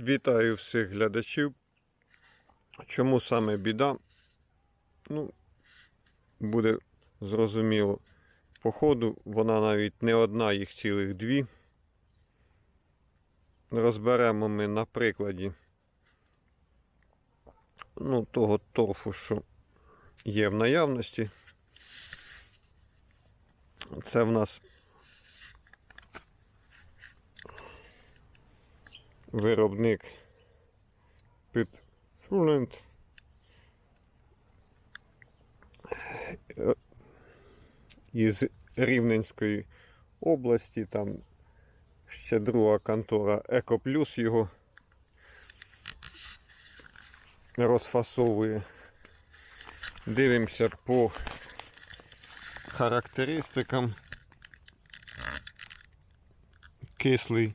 Вітаю всіх глядачів. Чому саме біда? Ну, буде зрозуміло. По ходу вона навіть не одна, їх цілих дві. Розберемо ми на прикладі ну, того торфу, що є в наявності. Це в нас виробник під Фулент. Із Рівненської області, там ще друга контора Екоплюс його розфасовує. Дивимося по характеристикам. Кислий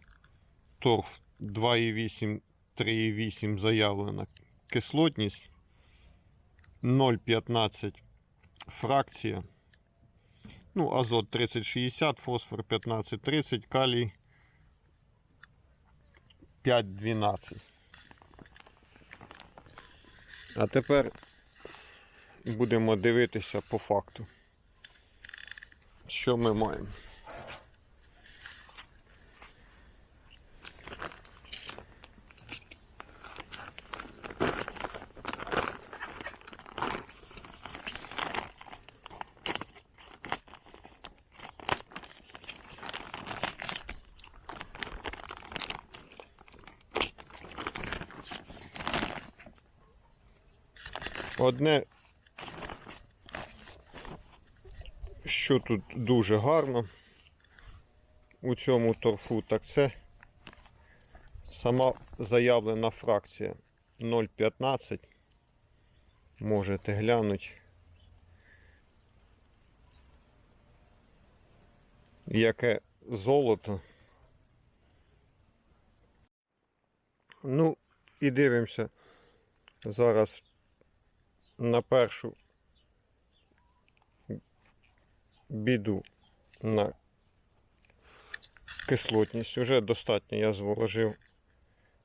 торф 2,8, 3,8 заявлена кислотність. 0,15 фракція. Ну, азот 3060, фосфор 1530, калій 5,12. А тепер будемо дивитися по факту. Що ми маємо? Одне, що тут дуже гарно у цьому торфу, так це сама заявлена фракція 0,15. Можете глянути. Яке золото. Ну, і дивимося зараз на першу біду на кислотність. Уже достатньо я зволожив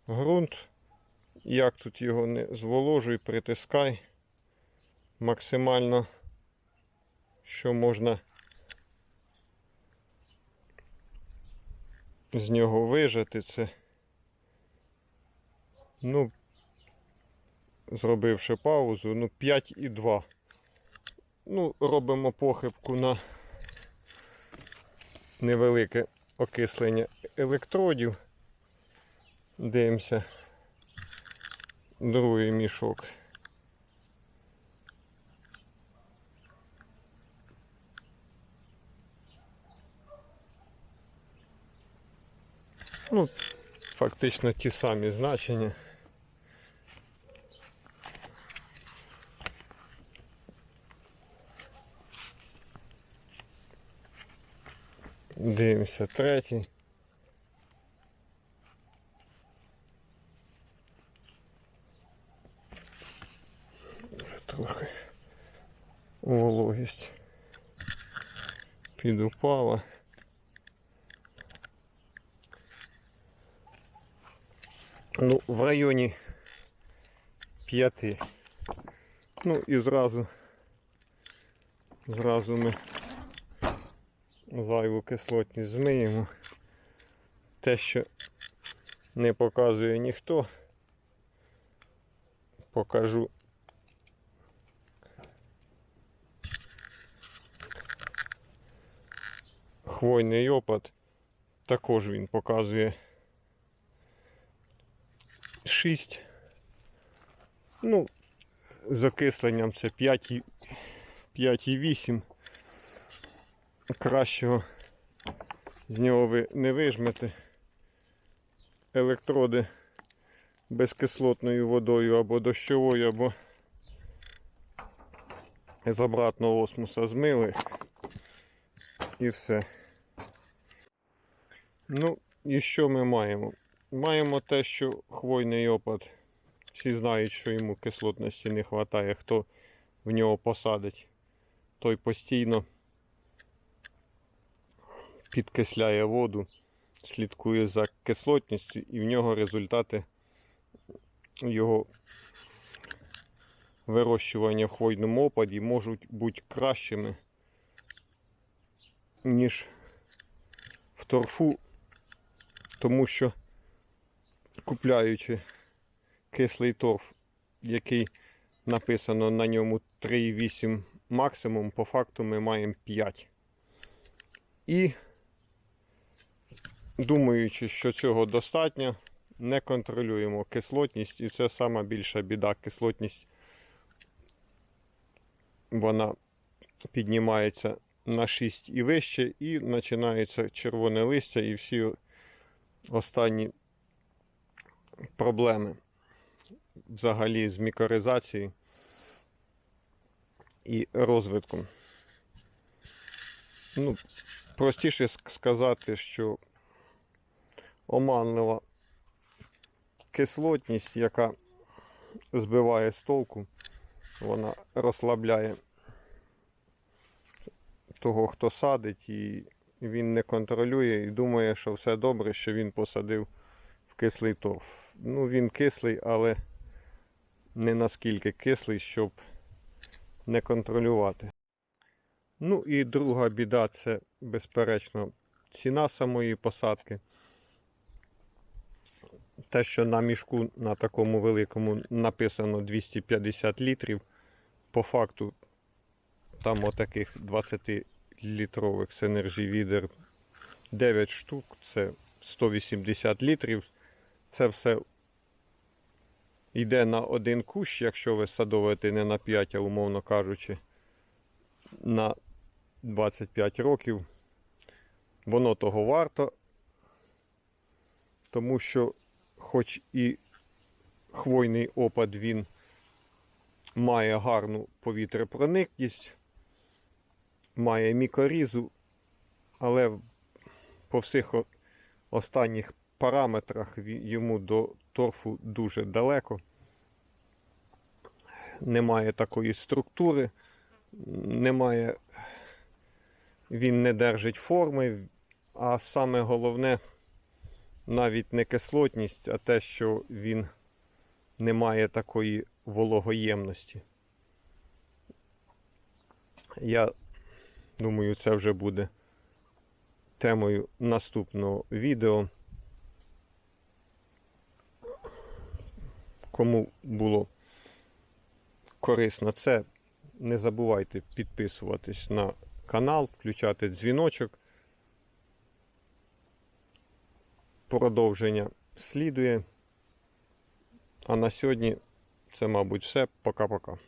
ґрунт. Як тут його не зволожуй, притискай максимально, що можна з нього вижати це. Ну, зробивши паузу, ну 5,2. Ну, робимо похибку на невелике окислення електродів. Дивимося другий мішок. Ну, фактично ті самі значення. Дивимося третій. Трохи вологість підупала. Ну, в районі п'яти. Ну і зразу, зразу ми зайву кислотність змиємо. Те, що не показує ніхто, покажу. Хвойний опад, також він показує 6. Ну, з окисленням це 5,8 кращого з нього ви не вижмете. Електроди безкислотною водою або дощовою, або з обратного осмоса змили і все. Ну, і що ми маємо? Маємо те, що хвойний опад. Всі знають, що йому кислотності не вистачає, хто в нього посадить, той постійно підкисляє воду, слідкує за кислотністю і в нього результати його вирощування в хвойному опаді можуть бути кращими, ніж в торфу, тому що купляючи кислий торф, який написано на ньому 3,8 максимум, по факту ми маємо 5. І думаючи, що цього достатньо, не контролюємо кислотність, і це сама більша біда. Кислотність вона піднімається на 6 і вище, і починається червоне листя і всі останні проблеми взагалі з мікоризацією і розвитком. Ну, простіше сказати, що оманлива кислотність, яка збиває з толку, вона розслабляє того, хто садить, і він не контролює і думає, що все добре, що він посадив в кислий торф. Ну, він кислий, але не наскільки кислий, щоб не контролювати. Ну і друга біда це, безперечно, ціна самої посадки. Те, що на мішку на такому великому написано 250 літрів, по факту там отаких 20-літрових Synergy відер 9 штук, це 180 літрів. Це все йде на один кущ, якщо ви садовуєте не на 5, а умовно кажучи, на 25 років. Воно того варто, тому що, хоч і хвойний опад він має гарну повітрепроникність, має мікорізу, але по всіх останніх параметрах йому до торфу дуже далеко. Немає такої структури, немає, він не держить форми, а саме головне навіть не кислотність, а те, що він не має такої вологоємності. Я думаю, це вже буде темою наступного відео. Кому було корисно це, не забувайте підписуватись на канал, включати дзвіночок. Продовження слідує. А на сьогодні це, мабуть, все. Пока-пока.